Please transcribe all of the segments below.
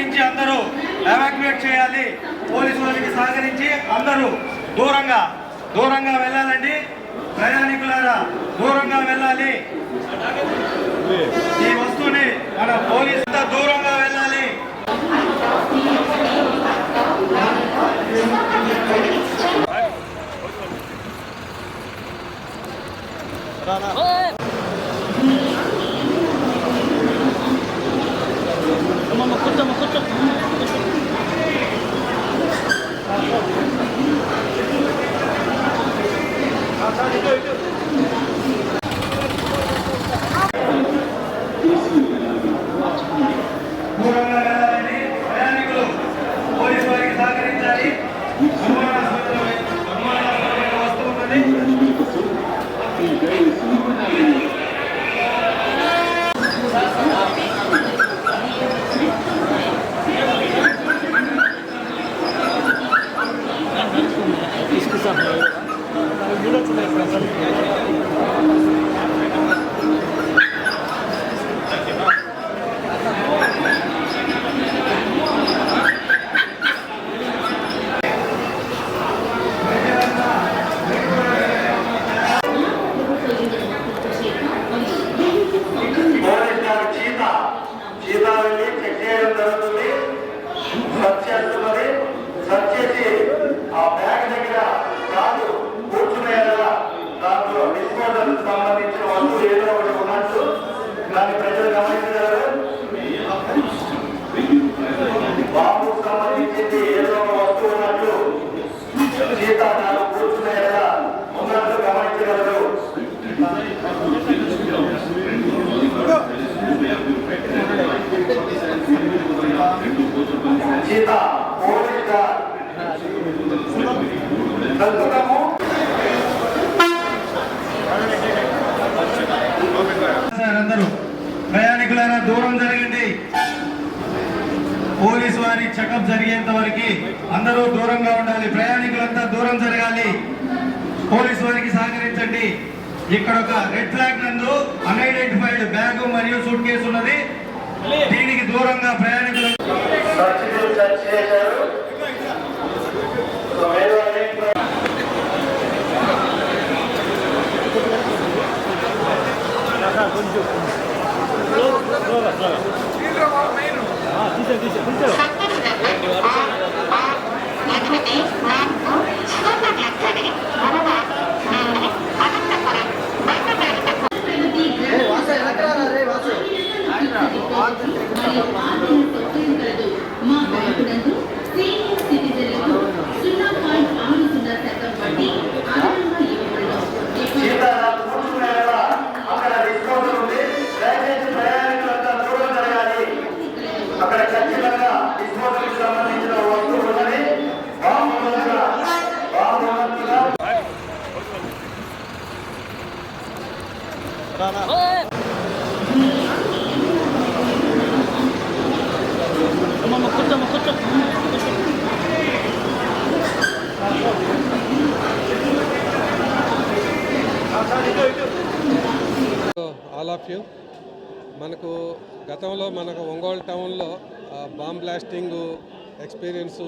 నుంచి అందరూ ఎవాక్యుయేట్ చేయాలి. పోలీసు వాళ్ళకి సహకరించి అందరూ దూరంగా దూరంగా వెళ్ళాలండి. ప్రయాణికులారా దూరంగా వెళ్ళాలి. ఈ వస్తువుని మన పోలీసులతో దూరంగా వెళ్ళాలి. రానా চলে సంబంధించిన వస్తువు ఏదో ఒకటి ఉన్నట్టు దాన్ని ప్రజలు గమనించగలరు. బాంబుకు సంబంధించింది ఏదో ఒక వస్తువు ఉన్నట్టు చీత దాని కూర్చునే కదా గమనించగలరు. సీత పోలీస్ అందరూ ప్రయాణికులారా దూరం జరిగింది. పోలీస్ వారి చెకప్ జరిగేంత వరకు అందరూ దూరంగా ఉండాలి. ప్రయాణికులంతా దూరం జరగాలి. పోలీస్ వారికి సహకరించండి. ఇక్కడ ఒక రెడ్ ఫ్లాగ్ నందు అన్ఐడెంటిఫైడ్ బ్యాగ్ మరియు సూట్ కేసు ఉన్నది. దీనికి దూరంగా ప్రయాణికులు 먼저 들어가 들어가. 아, 진짜 진짜 진짜로. All of you. మనకు గతంలో మనకు ఒంగోలు టౌన్లో బాంబ్ బ్లాస్టింగ్ ఎక్స్పీరియన్స్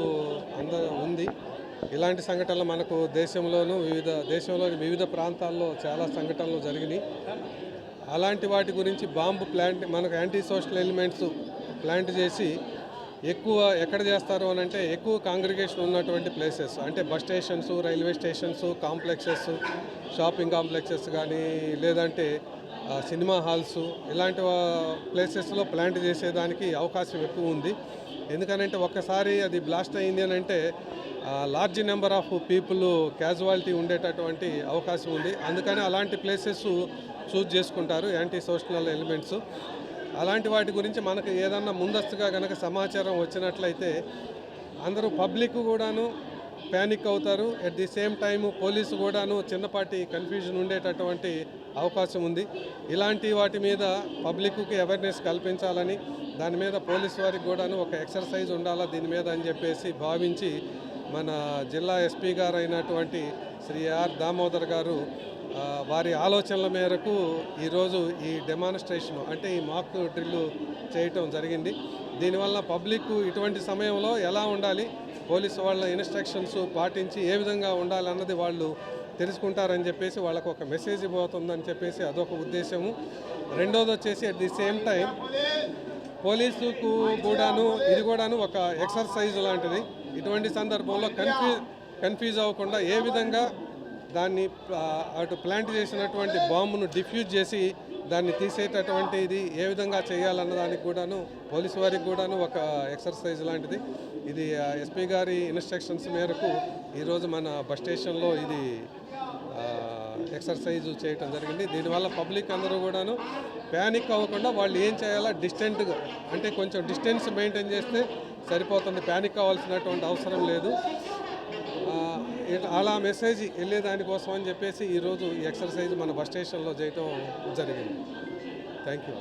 అంద ఉంది. ఇలాంటి సంఘటనలు మనకు దేశంలోనూ వివిధ దేశంలోని వివిధ ప్రాంతాల్లో చాలా సంఘటనలు జరిగినాయి. అలాంటి వాటి గురించి బాంబు ప్లాంట్ మనకు యాంటీ సోషల్ ఎలిమెంట్స్ ప్లాంట్ చేసి ఎక్కువ ఎక్కడ చేస్తారు అని అంటే ఎక్కువ కాంగ్రిగేషన్ ఉన్నటువంటి ప్లేసెస్ అంటే bus stations railway stations complexes shopping complexes కానీ లేదంటే సినిమా హాల్స్ ఇలాంటి ప్లేసెస్లో ప్లాంట్ చేసేదానికి అవకాశం ఎక్కువ ఉంది. ఎందుకనంటే ఒక్కసారి అది బ్లాస్ట్ అయింది అని అంటే large number of people casualty ఉండేటటువంటి అవకాశం ఉంది. అందుకని అలాంటి ప్లేసెస్ చూజ్ చేసుకుంటారు యాంటీ సోషల్ ఎలిమెంట్స్ అలాంటి వాటి గురించి మనకు ఏదన్నా ముందస్తుగా కనుక సమాచారం వచ్చినట్లయితే అందరూ పబ్లిక్ కూడాను ప్యానిక్ అవుతారు. At the same time police కూడాను చిన్నపాటి కన్ఫ్యూజన్ ఉండేటటువంటి అవకాశం ఉంది. ఇలాంటి వాటి మీద పబ్లిక్కి అవేర్నెస్ కల్పించాలని దాని మీద పోలీసు వారికి కూడాను ఒక ఎక్సర్సైజ్ ఉండాలా దీని మీద అని చెప్పేసి భావించి మన జిల్లా ఎస్పీ గారు అయినటువంటి శ్రీ ఆర్ దామోదర్ గారు వారి ఆలోచనల మేరకు ఈరోజు ఈ డెమాన్స్ట్రేషన్ అంటే ఈ మాక్ డ్రిల్ చేయటం జరిగింది. దీనివల్ల పబ్లిక్ ఇటువంటి సమయంలో ఎలా ఉండాలి పోలీసు వాళ్ళ ఇన్స్ట్రక్షన్స్ పాటించి ఏ విధంగా ఉండాలి అన్నది వాళ్ళు తెలుసుకుంటారని చెప్పేసి వాళ్ళకు ఒక మెసేజ్ పోతుందని చెప్పేసి అదొక ఉద్దేశము. రెండోది వచ్చేసి అట్ ది సేమ్ టైం పోలీసుకు కూడాను ఇది కూడాను ఒక ఎక్సర్సైజ్ లాంటిది. ఇటువంటి సందర్భంలో కన్ఫ్యూ కన్ఫ్యూజ్ అవ్వకుండా ఏ విధంగా దాన్ని అటు ప్లాంట్ చేసినటువంటి బాంబును డిఫ్యూజ్ చేసి దాన్ని తీసేటటువంటి ఇది ఏ విధంగా చేయాలన్న దానికి కూడాను పోలీసు వారికి కూడాను ఒక ఎక్సర్సైజ్ లాంటిది. ఇది ఎస్పీ గారి ఇన్స్ట్రక్షన్స్ మేరకు ఈరోజు మన బస్ స్టేషన్లో ఇది ఎక్సర్సైజ్ చేయటం జరిగింది. దీనివల్ల పబ్లిక్ అందరూ కూడాను ప్యానిక్ అవ్వకుండా వాళ్ళు ఏం చేయాలా? డిస్టెంట్గా అంటే కొంచెం డిస్టెన్స్ మెయింటైన్ చేస్తే సరిపోతుంది. ప్యానిక్ అవ్వాల్సినటువంటి అవసరం లేదు. అలా మెసేజ్ వెళ్ళేదానికోసం అని చెప్పేసి ఈరోజు ఈ ఎక్సర్సైజ్ మన బస్ స్టేషన్లో చేయటం జరిగింది. Thank you